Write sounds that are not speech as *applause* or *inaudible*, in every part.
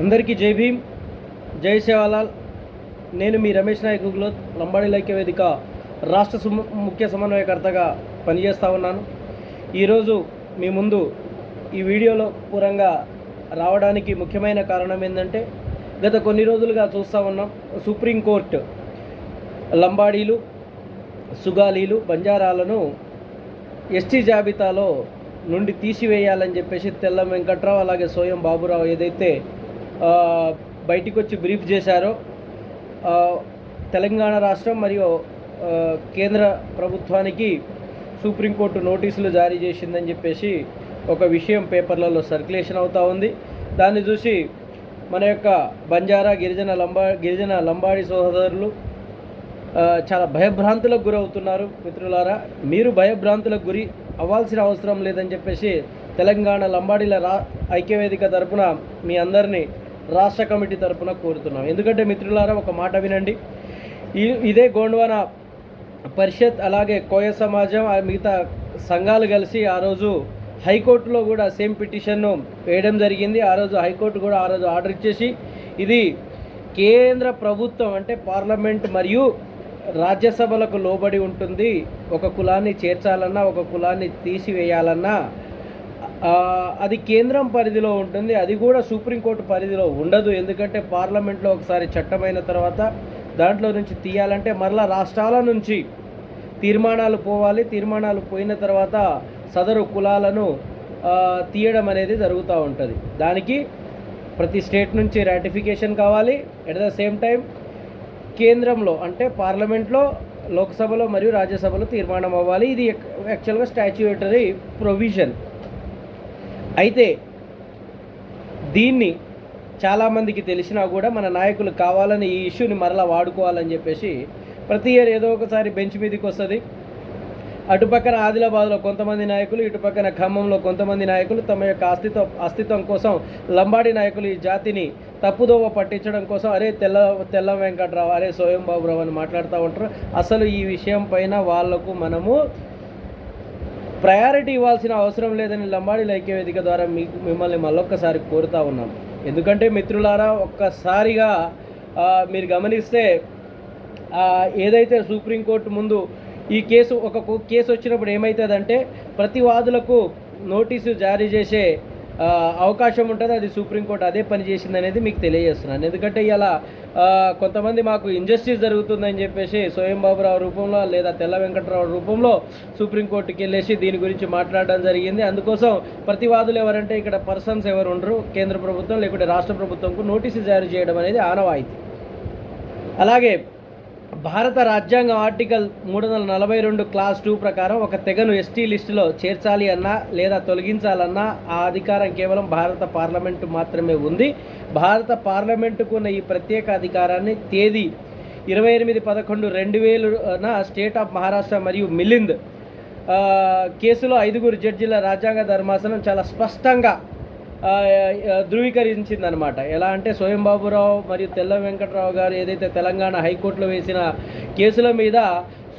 అందరికీ జై భీమ్. జై సేవాలాల్ నేను మీ రమేష్ నాయక్ గుగ్లో లంబాడి లైక్య వేదిక రాష్ట్ర ముఖ్య సమన్వయకర్తగా పనిచేస్తూ ఉన్నాను. ఈరోజు మీ ముందు ఈ వీడియోలో పూరంగా రావడానికి ముఖ్యమైన కారణం ఏంటంటే గత కొన్ని రోజులుగా చూస్తూ ఉన్నాం సుప్రీంకోర్టు లంబాడీలు సుగాలీలు బంజారాలను ఎస్టీ జాబితాలో నుండి తీసివేయాలని చెప్పేసి తెల్లం వెంకట్రావు అలాగే సోయం బాబురావు ఏదైతే బయటికి వచ్చి బ్రీఫ్ చేశారో తెలంగాణ రాష్ట్రం మరియు కేంద్ర ప్రభుత్వానికి సుప్రీంకోర్టు నోటీసులు జారీ చేసిందని చెప్పేసి ఒక విషయం పేపర్లలో సర్క్యులేషన్ అవుతూ ఉంది. దాన్ని చూసి మన యొక్క బంజారా గిరిజన లంబా గిరిజన లంబాడి సోదరులు చాలా భయభ్రాంతులకు గురవుతున్నారు. మిత్రులారా మీరు భయభ్రాంతులకు గురి అవ్వాల్సిన అవసరం లేదని చెప్పేసి తెలంగాణ లంబాడీల రా ఐక్యవేదిక తరపున మీ అందరినీ రాష్ట్ర కమిటీ తరఫున కోరుతున్నాం. ఎందుకంటే మిత్రులారా ఒక మాట వినండి. ఇదే గోండ్వాన పరిషత్ అలాగే కోయ సమాజం ఆ మిగతా సంఘాలు కలిసి ఆ రోజు హైకోర్టులో కూడా సేమ్ పిటిషన్ను వేయడం జరిగింది. ఆ రోజు హైకోర్టు కూడా ఆ రోజు ఆర్డర్ ఇచ్చేసి ఇది కేంద్ర ప్రభుత్వం అంటే పార్లమెంట్ మరియు రాజ్యసభలకు లోబడి ఉంటుంది. ఒక కులాన్ని చేర్చాలన్నా ఒక కులాన్ని తీసివేయాలన్నా అది కేంద్రం పరిధిలో ఉంటుంది. అది కూడా సుప్రీంకోర్టు పరిధిలో ఉండదు. ఎందుకంటే పార్లమెంట్లో ఒకసారి చట్టమైన తర్వాత దాంట్లో నుంచి తీయాలంటే మరలా రాష్ట్రాల నుంచి తీర్మానాలు పోవాలి. తీర్మానాలు పోయిన తర్వాత సదరు కులాలను తీయడం అనేది జరుగుతూ ఉంటుంది. దానికి ప్రతి స్టేట్ నుంచి రాటిఫికేషన్ కావాలి. ఎట్ ద సేమ్ టైం కేంద్రంలో అంటే పార్లమెంట్లో లోక్సభలో మరియు రాజ్యసభలో తీర్మానం అవ్వాలి. ఇది యాక్చువల్గా స్టాచ్యుటరీ ప్రొవిజన్ అయితే దీన్ని చాలామందికి తెలిసినా కూడా మన నాయకులు కావాలని ఈ ఇష్యూని మరలా వాడుకోవాలని చెప్పేసి ప్రతి ఇయర్ ఏదో ఒకసారి బెంచ్ మీదకి వస్తుంది. అటుపక్కన ఆదిలాబాద్లో కొంతమంది నాయకులు ఇటుపక్కన ఖమ్మంలో కొంతమంది నాయకులు తమ యొక్క అస్తిత్వ అస్తిత్వం కోసం లంబాడి నాయకులు ఈ జాతిని తప్పుదోవ పట్టించడం కోసం అరే తెల్ల తెల్ల వెంకట్రావు అరే సోయం బాబురావు అని మాట్లాడుతూ ఉంటారు. అసలు ఈ విషయం పైన వాళ్ళకు మనము ప్రయారిటీ ఇవ్వాల్సిన అవసరం లేదని లంబాడి ఐక్య వేదిక ద్వారా మీకు మిమ్మల్ని మళ్ళొక్కసారి కోరుతా ఉన్నాం. ఎందుకంటే మిత్రులారా ఒక్కసారిగా మీరు గమనిస్తే ఏదైతే సుప్రీంకోర్టు ముందు ఈ కేసు ఒక కేసు వచ్చినప్పుడు ఏమవుతుందంటే ప్రతి వాదులకు నోటీసు జారీ చేసే అవకాశం ఉంటుంది అది సుప్రీంకోర్టు అదే పని చేసింది అనేది మీకు తెలియజేస్తున్నాను. ఎందుకంటే ఇలా కొంతమంది మాకు ఇంజస్టిస్ జరుగుతుందని చెప్పేసి స్వయం బాబురావు రూపంలో లేదా తెల్ల వెంకటరావు రూపంలో సుప్రీంకోర్టుకి వెళ్ళేసి దీని గురించి మాట్లాడడం జరిగింది. అందుకోసం ప్రతివాదులు ఎవరంటే ఇక్కడ పర్సన్స్ ఎవరు ఉండరు కేంద్ర ప్రభుత్వం లేకుంటే రాష్ట్ర ప్రభుత్వంకు నోటీసు జారీ చేయడం అనేది ఆనవాయితీ. అలాగే భారత రాజ్యాంగం ఆర్టికల్ మూడు వందల నలభై రెండు క్లాస్ టూ ప్రకారం ఒక తెగను ఎస్టీ లిస్టులో చేర్చాలి అన్నా లేదా తొలగించాలన్నా ఆ అధికారం కేవలం భారత పార్లమెంటు మాత్రమే ఉంది. భారత పార్లమెంటుకు ఉన్న ఈ ప్రత్యేక అధికారాన్ని తేదీ ఇరవై ఎనిమిది పదకొండు రెండు వేలున స్టేట్ ఆఫ్ మహారాష్ట్ర మరియు మిలింద్ కేసులో ఐదుగురు జడ్జిల రాజ్యాంగ ధర్మాసనం చాలా స్పష్టంగా ధృవీకరించిందనమాట. ఎలా అంటే స్వయం బాబురావు మరియు తెల్ల వెంకట్రావు గారు ఏదైతే తెలంగాణ హైకోర్టులో వేసిన కేసుల మీద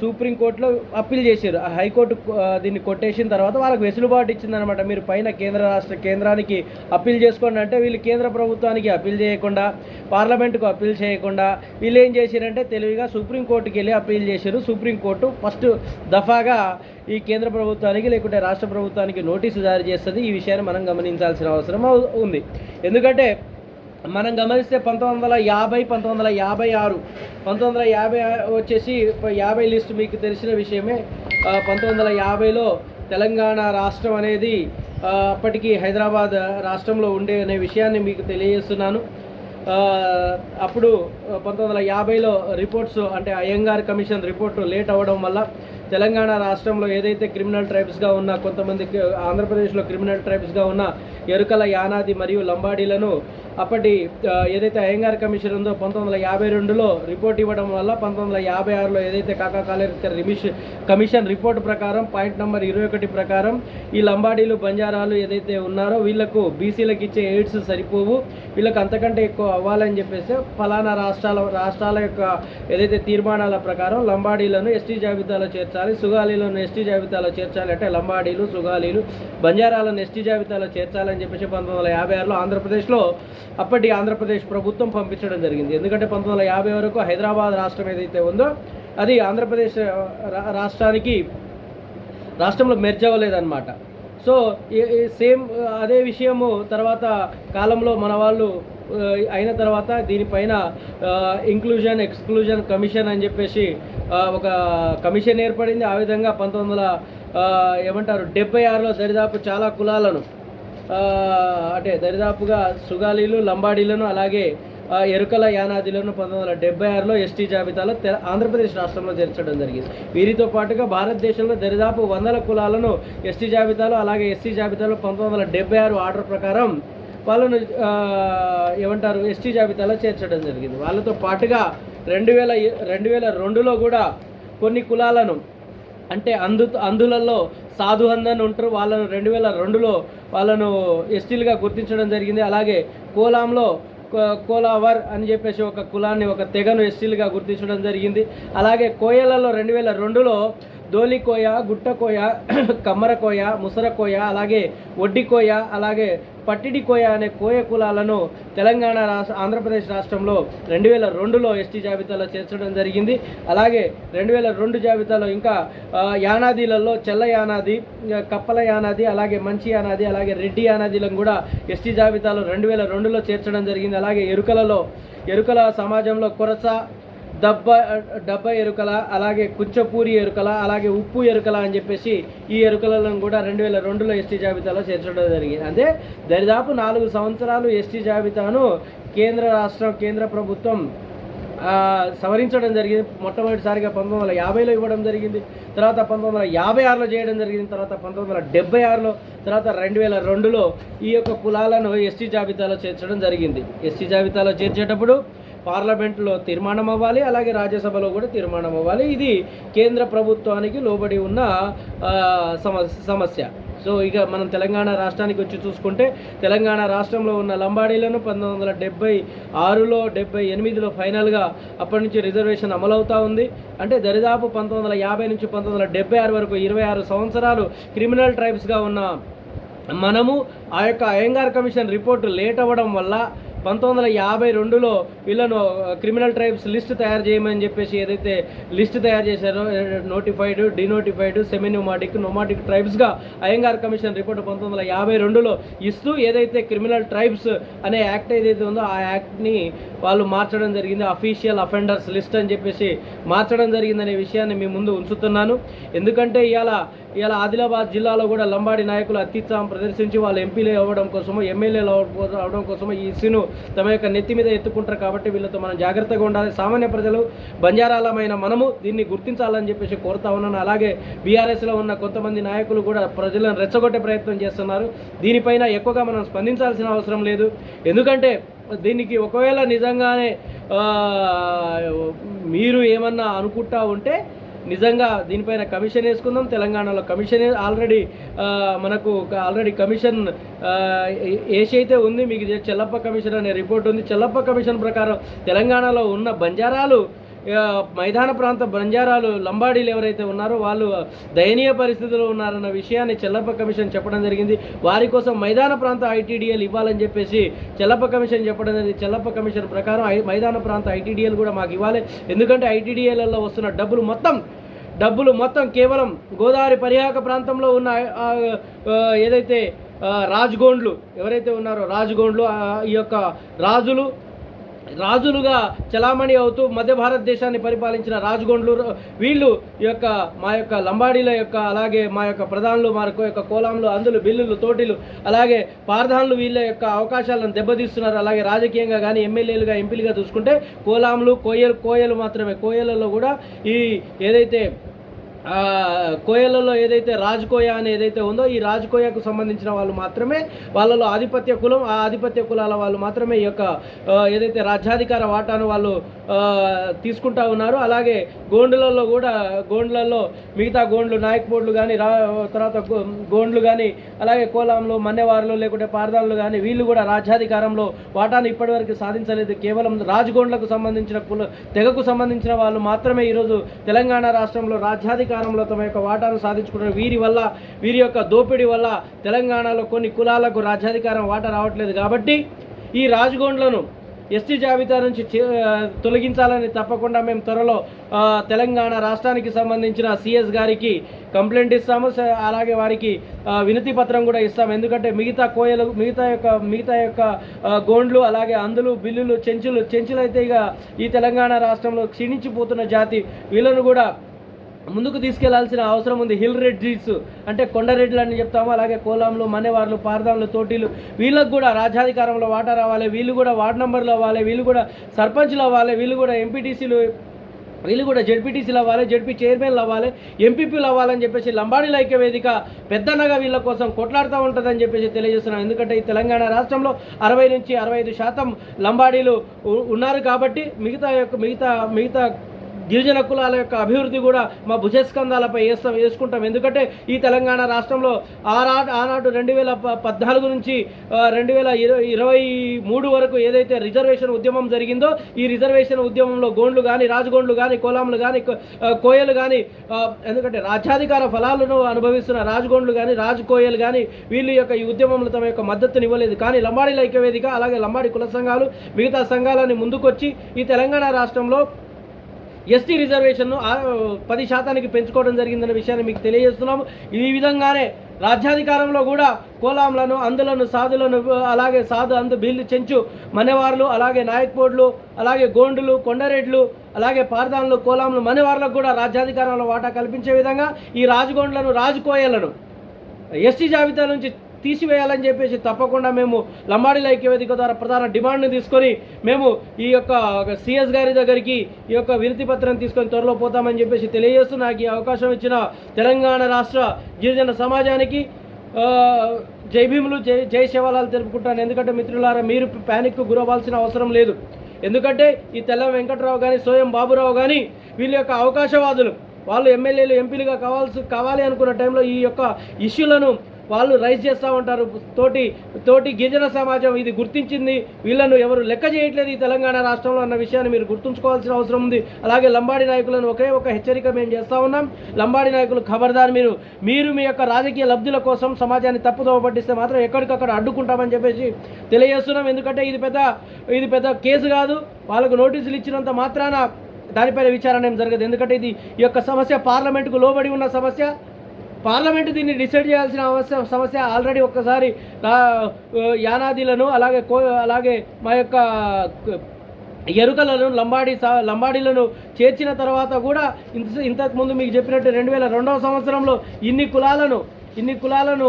సుప్రీంకోర్టులో అప్పీల్ చేశారు. ఆ హైకోర్టు దీన్ని కొట్టేసిన తర్వాత వాళ్ళకి వెసులుబాటు ఇచ్చిందనమాట మీరు పైన కేంద్ర రాష్ట్ర కేంద్రానికి అప్పీల్ చేసుకోండి అంటే వీళ్ళు కేంద్ర ప్రభుత్వానికి అప్పీల్ చేయకుండా పార్లమెంటుకు అప్పీల్ చేయకుండా వీళ్ళు ఏం చేశారంటే తెలివిగా సుప్రీంకోర్టుకి వెళ్ళి అప్పీల్ చేశారు. సుప్రీంకోర్టు ఫస్ట్ దఫాగా ఈ కేంద్ర ప్రభుత్వానికి లేకుంటే రాష్ట్ర ప్రభుత్వానికి నోటీసు జారీ చేస్తుంది. ఈ విషయాన్ని మనం గమనించాల్సిన అవసరం అవు- ఉంది. ఎందుకంటే మనం గమనిస్తే పంతొమ్మిది వందల యాభై పంతొమ్మిది వందల యాభై ఆరు పంతొమ్మిది వందల యాభై వచ్చేసి యాభై లిస్టు మీకు తెలిసిన విషయమే. పంతొమ్మిది వందల యాభైలో తెలంగాణ రాష్ట్రం అనేది అప్పటికి హైదరాబాద్ రాష్ట్రంలో ఉండే అనే విషయాన్ని మీకు తెలియజేస్తున్నాను. అప్పుడు పంతొమ్మిది వందల యాభైలో రిపోర్ట్స్ అంటే అయ్యంగార్ కమిషన్ రిపోర్టు లేట్ అవ్వడం వల్ల తెలంగాణ రాష్ట్రంలో ఏదైతే క్రిమినల్ ట్రైబ్స్గా ఉన్న కొంతమంది ఆంధ్రప్రదేశ్లో క్రిమినల్ ట్రైబ్స్గా ఉన్న ఎరుకల యానాది మరియు లంబాడీలను అప్పటి ఏదైతే అయ్యంగార్ కమిషన్ ఉందో పంతొమ్మిది వందల యాభై రెండులో రిపోర్ట్ ఇవ్వడం వల్ల పంతొమ్మిది వందల యాభై ఆరులో ఏదైతే కాకా కాలేకర్ రిమిషన్ కమిషన్ రిపోర్ట్ ప్రకారం పాయింట్ నెంబర్ ఇరవై ఒకటి ప్రకారం ఈ లంబాడీలు బంజారాలు ఏదైతే ఉన్నారో వీళ్ళకు బీసీలకు ఇచ్చే ఎయిడ్స్ సరిపోవు వీళ్ళకి అంతకంటే ఎక్కువ అవ్వాలని చెప్పేసి ఫలానా రాష్ట్రాల రాష్ట్రాల యొక్క ఏదైతే తీర్మానాల ప్రకారం లంబాడీలను ఎస్టీ జాబితాలో చేర్చాలి సుగాలీలను ఎస్టీ జాబితాలో చేర్చాలి అంటే లంబాడీలు సుగాలీలు బంజారాలను ఎస్టీ జాబితాలో చేర్చాలని చెప్పేసి పంతొమ్మిది వందల యాభై ఆరులో ఆంధ్రప్రదేశ్లో అప్పటి ఆంధ్రప్రదేశ్ ప్రభుత్వం పంపించడం జరిగింది. ఎందుకంటే పంతొమ్మిది వందల యాభై వరకు హైదరాబాద్ రాష్ట్రం ఏదైతే ఉందో అది ఆంధ్రప్రదేశ్ రాష్ట్రానికి రాష్ట్రంలో మెర్జ్ అవ్వలేదన్నమాట. సో సేమ్ అదే విషయము తర్వాత కాలంలో మన వాళ్ళు అయిన తర్వాత దీనిపైన ఇంక్లూజన్ ఎక్స్క్లూజన్ కమిషన్ అని చెప్పేసి ఒక కమిషన్ ఏర్పడింది. ఆ విధంగా పంతొమ్మిది వందల ఏమంటారు డెబ్బై ఆరులో దరిదాపు చాలా కులాలను అంటే దరిదాపుగా సుగాలీలు లంబాడీలను అలాగే ఎరుకల యానాదిలను పంతొమ్మిది వందల డెబ్బై ఆరులో ఎస్టీ జాబితాలో ఆంధ్రప్రదేశ్ రాష్ట్రంలో చేర్చడం జరిగింది. వీరితో పాటుగా భారతదేశంలో దరిదాపు వందల కులాలను ఎస్టీ జాబితాలో అలాగే ఎస్టీ జాబితాలో పంతొమ్మిది వందల డెబ్బై ఆరు ఆర్డర్ ప్రకారం వాళ్ళను ఏమంటారు ఎస్టీ జాబితాలో చేర్చడం జరిగింది. వాళ్ళతో పాటుగా రెండు వేల రెండు వేల రెండులో కూడా కొన్ని కులాలను అంటే అందు అందులలో సాధు అందని ఉంటారు. వాళ్ళను రెండు వేల రెండులో వాళ్ళను ఎస్టీలుగా గుర్తించడం జరిగింది. అలాగే కోలాంలో కో- కోలావర్ అని చెప్పేసి ఒక కులాన్ని ఒక తెగను ఎస్టీలుగా గుర్తించడం జరిగింది. అలాగే కోయలలో రెండు వేల రెండులో దోలికోయ గుట్టకోయ *clears throat* కమ్మరకోయ ముసరకోయ అలాగే ఒడ్డికోయ అలాగే పట్టిడికోయ అనే కోయ కులాలను తెలంగాణ రాష్ట్ర ఆంధ్రప్రదేశ్ రాష్ట్రంలో రెండు వేల రెండులో ఎస్టీ జాబితాలో చేర్చడం జరిగింది. అలాగే రెండు వేల రెండు జాబితాలో ఇంకా యానాదిలలో చెల్ల యానాది కప్పల యానాది అలాగే మంచి యానాది అలాగే రెడ్డి యానాదిలను కూడా ఎస్టీ జాబితాలో రెండు వేల రెండులో చేర్చడం జరిగింది. అలాగే ఎరుకలలో ఎరుకల సమాజంలో కొరస దబ్బ డబ్బ ఎరుకల అలాగే కుంచపూరి ఎరుకల అలాగే ఉప్పు ఎరుకల అని చెప్పేసి ఈ ఎరుకలను కూడా రెండు వేల రెండులో ఎస్టీ జాబితాలో చేర్చడం జరిగింది. అంటే దరిదాపు నాలుగు సంవత్సరాలు ఎస్టీ జాబితాను కేంద్ర రాష్ట్రం కేంద్ర ప్రభుత్వం సవరించడం జరిగింది. మొట్టమొదటిసారిగా పంతొమ్మిది వందల యాభైలో ఇవ్వడం జరిగింది. తర్వాత పంతొమ్మిది వందల యాభై ఆరులో చేయడం జరిగింది. తర్వాత పంతొమ్మిది వందల డెబ్బై ఆరులో తర్వాత రెండు వేల రెండులో ఈ యొక్క కులాలను ఎస్టీ జాబితాలో చేర్చడం జరిగింది. ఎస్టీ జాబితాలో చేర్చేటప్పుడు పార్లమెంట్లో తీర్మానం అవ్వాలి అలాగే రాజ్యసభలో కూడా తీర్మానం అవ్వాలి. ఇది కేంద్ర ప్రభుత్వానికి లోబడి ఉన్న సమస్య. సో ఇక మనం తెలంగాణ రాష్ట్రానికి వచ్చి చూసుకుంటే తెలంగాణ రాష్ట్రంలో ఉన్న లంబాడీలను పంతొమ్మిది వందల డెబ్బై ఆరులో డెబ్బై ఎనిమిదిలో ఫైనల్గా అప్పటి నుంచి రిజర్వేషన్ అమలవుతూ ఉంది. అంటే దరిదాపు పంతొమ్మిది వందల యాభై నుంచి పంతొమ్మిది వందల డెబ్బై ఆరు వరకు ఇరవై ఆరు సంవత్సరాలు క్రిమినల్ ట్రైబ్స్గా ఉన్న మనము ఆ యొక్క అయ్యంగార్ కమిషన్ రిపోర్టు లేట్ అవ్వడం వల్ల పంతొమ్మిది వందల యాభై రెండులో వీళ్ళను క్రిమినల్ ట్రైబ్స్ లిస్ట్ తయారు చేయమని చెప్పేసి ఏదైతే లిస్ట్ తయారు చేశారో నోటిఫైడ్ డినోటిఫైడ్ సెమీ నోమాటిక్ ట్రైబ్స్గా అయ్యంగార్ కమిషన్ రిపోర్ట్ పంతొమ్మిది వందల యాభై రెండులో ఇస్తూ ఏదైతే క్రిమినల్ ట్రైబ్స్ అనే యాక్ట్ ఏదైతే ఉందో ఆ యాక్ట్ని వాళ్ళు మార్చడం జరిగింది. అఫీషియల్ అఫెండర్స్ లిస్ట్ అని చెప్పేసి మార్చడం జరిగిందనే విషయాన్ని మీ ముందు ఉంచుతున్నాను. ఎందుకంటే ఇవాళ ఇలా ఆదిలాబాద్ జిల్లాలో కూడా లంబాడి నాయకులు అత్యుత్సాహం ప్రదర్శించి వాళ్ళు ఎంపీలు అవ్వడం కోసమో ఎమ్మెల్యేలు అవడం కోసమో ఈ ఇష్యూను తమ యొక్క నెత్తి మీద ఎత్తుకుంటారు కాబట్టి వీళ్ళతో మనం జాగ్రత్తగా ఉండాలి. సామాన్య ప్రజలు బంజారాలమైన మనము దీన్ని గుర్తించాలని చెప్పేసి కోరుతా ఉన్నాను. అలాగే బీఆర్ఎస్లో ఉన్న కొంతమంది నాయకులు కూడా ప్రజలను రెచ్చగొట్టే ప్రయత్నం చేస్తున్నారు. దీనిపైన ఎక్కువగా మనం స్పందించాల్సిన అవసరం లేదు. ఎందుకంటే దీనికి ఒకవేళ నిజంగానే మీరు ఏమన్నా అనుకుంటా ఉంటే నిజంగా దీనిపైన కమిషన్ వేసుకుందాం. తెలంగాణలో కమిషన్ ఆల్రెడీ మనకు ఆల్రెడీ కమిషన్ ఏసైతే అయితే ఉంది. మీకు చెల్లప్ప కమిషన్ అనే రిపోర్ట్ ఉంది. చెల్లప్ప కమిషన్ ప్రకారం తెలంగాణలో ఉన్న బంజారాలు మైదాన ప్రాంత బంజారాలు లంబాడీలు ఎవరైతే ఉన్నారో వాళ్ళు దయనీయ పరిస్థితుల్లో ఉన్నారన్న విషయాన్ని చెల్లప్ప కమిషన్ చెప్పడం జరిగింది. వారి కోసం మైదాన ప్రాంత ఐటీడీఎల్ ఇవ్వాలని చెప్పేసి చెల్లప్ప కమిషన్ చెప్పడం జరిగింది. చెల్లప్ప కమిషన్ ప్రకారం ఐ- మైదాన ప్రాంత ఐటీడీఎల్ కూడా మాకు ఇవ్వాలి. ఎందుకంటే ఐటీడీఎల్లో వస్తున్న డబ్బులు మొత్తం డబ్బులు మొత్తం కేవలం గోదావరి పరిహాక ప్రాంతంలో ఉన్న ఏదైతే రాజ్గోండ్లు ఎవరైతే ఉన్నారో రాజ్గోండ్లు ఈ యొక్క రాజులు రాజులుగా చలామణి అవుతూ మధ్య భారతదేశాన్ని పరిపాలించిన రాజగొండ్లు వీళ్ళు ఈ యొక్క మా యొక్క లంబాడీల యొక్క అలాగే మా యొక్క ప్రధానులు మా యొక్క కోలాంలు అందులు బిల్లులు తోటిలు అలాగే పార్ధాన్లు వీళ్ళ యొక్క అవకాశాలను దెబ్బతీస్తున్నారు. అలాగే రాజకీయంగా కానీ ఎమ్మెల్యేలుగా ఎంపీలుగా చూసుకుంటే కోలాంలు కోయలు కోయలు మాత్రమే. కోయలలో కూడా ఈ ఏదైతే కోయలలో ఏదైతే రాజకోయ అని ఏదైతే ఉందో ఈ రాజకోయకు సంబంధించిన వాళ్ళు మాత్రమే వాళ్ళలో ఆధిపత్య కులం ఆ ఆధిపత్య కులాల వాళ్ళు మాత్రమే ఈ యొక్క ఏదైతే రాజ్యాధికార వాటాను వాళ్ళు తీసుకుంటా ఉన్నారు. అలాగే గోండులలో కూడా గోండ్లలో మిగతా గోండ్లు నాయక్ బోర్డులు కానీ రా తర్వాత గో- గోండ్లు కానీ అలాగే కోలాంలు మన్నెవారులు లేకుంటే పారదాన్లు కానీ వీళ్ళు కూడా రాజ్యాధికారంలో వాటాను ఇప్పటివరకు సాధించలేదు. కేవలం రాజగోండ్లకు సంబంధించిన కుల తెగకు సంబంధించిన వాళ్ళు మాత్రమే ఈరోజు తెలంగాణ రాష్ట్రంలో అధికారంలో తమ యొక్క వాటాను సాధించుకున్నారు వీరి వల్ల వీరి యొక్క దోపిడీ వల్ల తెలంగాణలో కొన్ని కులాలకు రాజ్యాధికారం వాటా రావట్లేదు కాబట్టి ఈ రాజగోండ్లను ఎస్టీ జాబితా నుంచి తొలగించాలని తప్పకుండా మేము త్వరలో తెలంగాణ రాష్ట్రానికి సంబంధించిన సిఎస్ గారికి కంప్లైంట్ ఇస్తాము. అలాగే వారికి వినతి పత్రం కూడా ఇస్తాము. ఎందుకంటే మిగతా కోయలు మిగతా యొక్క మిగతా యొక్క గోండ్లు అలాగే అందులు బిల్లులు చెంచులు చెంచులు అయితే ఇక ఈ తెలంగాణ రాష్ట్రంలో క్షీణించిపోతున్న జాతి. వీళ్ళను కూడా ముందుకు తీసుకెళ్ళాల్సిన అవసరం ఉంది. హిల్ రెడ్డిస్ అంటే కొండరెడ్లు అని చెప్తాము. అలాగే కోలాంలు మనేవార్లు పారదాంలు తోటీలు వీళ్ళకు కూడా రాజ్యాధికారంలో వాటా రావాలి. వీళ్ళు కూడా వార్డ్ నెంబర్లు అవ్వాలి. వీళ్ళు కూడా సర్పంచ్లు అవ్వాలి. వీళ్ళు కూడా ఎంపీటీసీలు వీళ్ళు కూడా జడ్పీటీసీలు అవ్వాలి. జడ్పీ చైర్మన్లు అవ్వాలి. ఎంపీపీలు అవ్వాలని చెప్పేసి లంబాడీల ఐక్య వేదిక పెద్దన్నగా వీళ్ళ కోసం కొట్లాడుతూ ఉంటుందని చెప్పేసి తెలియజేస్తున్నాం ఎందుకంటే ఈ తెలంగాణ రాష్ట్రంలో అరవై నుంచి అరవై ఐదు శాతం లంబాడీలు ఉన్నారు కాబట్టి మిగతా యొక్క మిగతా మిగతా గిరిజన కులాల యొక్క అభివృద్ధి కూడా మా భుజస్కంధాలపై వేస్తాం వేసుకుంటాం. ఎందుకంటే ఈ తెలంగాణ రాష్ట్రంలో ఆరా ఆనాడు రెండు వేల ప- పద్నాలుగు నుంచి రెండు వేల ఇరవై ఇరవై మూడు వరకు ఏదైతే రిజర్వేషన్ ఉద్యమం జరిగిందో ఈ రిజర్వేషన్ ఉద్యమంలో గోండ్లు కానీ రాజగోండ్లు కానీ కోలాములు కానీ కోయలు కానీ ఎందుకంటే రాజ్యాధికార ఫలాలను అనుభవిస్తున్న రాజగోండ్లు కానీ రాజకోయలు కానీ వీళ్ళు యొక్క ఈ ఉద్యమంలో తమ యొక్క మద్దతునివ్వలేదు కానీ లంబాడీల ఐక్యవేదిక అలాగే లంబాడి కుల సంఘాలు మిగతా సంఘాలని ముందుకొచ్చి ఈ తెలంగాణ రాష్ట్రంలో ఎస్టీ రిజర్వేషన్ను పది శాతానికి పెంచుకోవడం జరిగిందనే విషయాన్ని మీకు తెలియజేస్తున్నాము. ఈ విధంగానే రాజ్యాధికారంలో కూడా కోలాంలను అందులను సాధులను అలాగే సాధు అందు బిల్లు చెంచు మనేవార్లు అలాగే నాయక్పోడ్లు అలాగే గోండులు కొండరెడ్లు అలాగే పారదాన్లు కోలాంలు మనేవార్లకు కూడా రాజ్యాధికారంలో వాటా కల్పించే విధంగా ఈ రాజగోండ్లను రాజకోయలను ఎస్టీ జాబితా నుంచి తీసివేయాలని చెప్పేసి తప్పకుండా మేము లంబాడీల ఐక్యవేదిక ద్వారా ప్రధాన డిమాండ్ని తీసుకొని మేము ఈ యొక్క సిఎస్ గారి దగ్గరికి ఈ యొక్క వినతి పత్రం తీసుకొని త్వరలో పోతామని చెప్పేసి తెలియజేస్తూ నాకు ఈ అవకాశం ఇచ్చిన తెలంగాణ రాష్ట్ర గిరిజన సమాజానికి జై భీములు జై జై శివాలాలు తెలుపుకుంటాను. ఎందుకంటే మిత్రులారా మీరు ప్యానిక్కు గురవ్వాల్సిన అవసరం లేదు. ఎందుకంటే ఈ తెల్ల వెంకటరావు కానీ సోయం బాబురావు కానీ వీళ్ళ యొక్క అవకాశవాదులు. వాళ్ళు ఎమ్మెల్యేలు ఎంపీలుగా కావాల్సి కావాలి అనుకున్న టైంలో ఈ యొక్క ఇష్యూలను వాళ్ళు రైజ్ చేస్తూ ఉంటారు. తోటి తోటి గిరిజన సమాజం ఇది గుర్తించింది. వీళ్ళను ఎవరు లెక్క చేయట్లేదు ఈ తెలంగాణ రాష్ట్రంలో అన్న విషయాన్ని మీరు గుర్తుంచుకోవాల్సిన అవసరం ఉంది. అలాగే లంబాడి నాయకులను ఒకే ఒక హెచ్చరిక మేము చేస్తూ ఉన్నాం. లంబాడి నాయకులు ఖబర్దార్ మీరు. మీరు మీ యొక్క రాజకీయ లబ్ధుల కోసం సమాజాన్ని తప్పుదోవ పట్టిస్తే మాత్రం ఎక్కడికక్కడ అడ్డుకుంటామని చెప్పేసి తెలియజేస్తున్నాం. ఎందుకంటే ఇది పెద్ద ఇది పెద్ద కేసు కాదు. వాళ్ళకు నోటీసులు ఇచ్చినంత మాత్రాన దానిపైన విచారణ ఏం జరగదు. ఎందుకంటే ఇది ఈ యొక్క సమస్య పార్లమెంటుకు లోబడి ఉన్న సమస్య. పార్లమెంట్ దీన్ని డిసైడ్ చేయాల్సిన అవసరం సమస్య ఆల్రెడీ ఒక్కసారి యానాదిలను అలాగే కో అలాగే మా యొక్క ఎరుకలను లంబాడి లంబాడీలను చేర్చిన తర్వాత కూడా ఇంత ఇంతకుముందు మీకు చెప్పినట్టు రెండు వేల రెండవ సంవత్సరంలో ఇన్ని కులాలను ఇన్ని కులాలను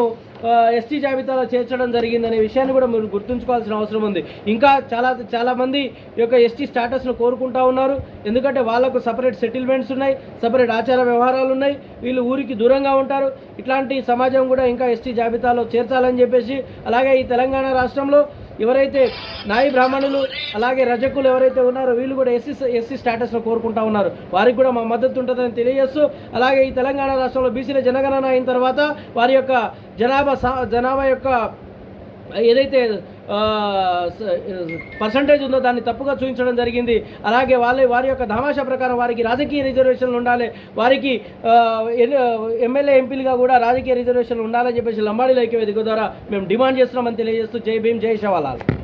ఎస్టీ జాబితాలో చేర్చడం జరిగిందనే విషయాన్ని కూడా మీరు గుర్తుంచుకోవాల్సిన అవసరం ఉంది. ఇంకా చాలా చాలామంది ఈ యొక్క ఎస్టీ స్టేటస్ను కోరుకుంటా ఉన్నారు. ఎందుకంటే వాళ్ళకు సపరేట్ సెటిల్మెంట్స్ ఉన్నాయి సపరేట్ ఆచార వ్యవహారాలు ఉన్నాయి. వీళ్ళు ఊరికి దూరంగా ఉంటారు. ఇట్లాంటి సమాజం కూడా ఇంకా ఎస్టీ జాబితాలో చేర్చాలని చెప్పేసి అలాగే ఈ తెలంగాణ రాష్ట్రంలో ఎవరైతే నాయి బ్రాహ్మణులు అలాగే రజకులు ఎవరైతే ఉన్నారో వీళ్ళు కూడా ఎస్సీ ఎస్సీ స్టేటస్లో కోరుకుంటా ఉన్నారు. వారికి కూడా మా మద్దతు ఉంటుందని తెలియజేస్తూ అలాగే ఈ తెలంగాణ రాష్ట్రంలో బీసీల జనగణన అయిన తర్వాత వారి యొక్క జనాభా జనాభా యొక్క ఏదైతే పర్సంటేజ్ ఉందో దాన్ని తప్పుగా చూపించడం జరిగింది. అలాగే వాళ్ళ వారి యొక్క ధామాషా ప్రకారం వారికి రాజకీయ రిజర్వేషన్లు ఉండాలి. వారికి ఎన్- ఎమ్మెల్యే ఎంపీలుగా కూడా రాజకీయ రిజర్వేషన్లు ఉండాలని చెప్పేసి లంబాడీల ఐక్యవేదిక ద్వారా మేము డిమాండ్ చేస్తున్నామని తెలియజేస్తూ జై భీమ్ జై శవాలాల్.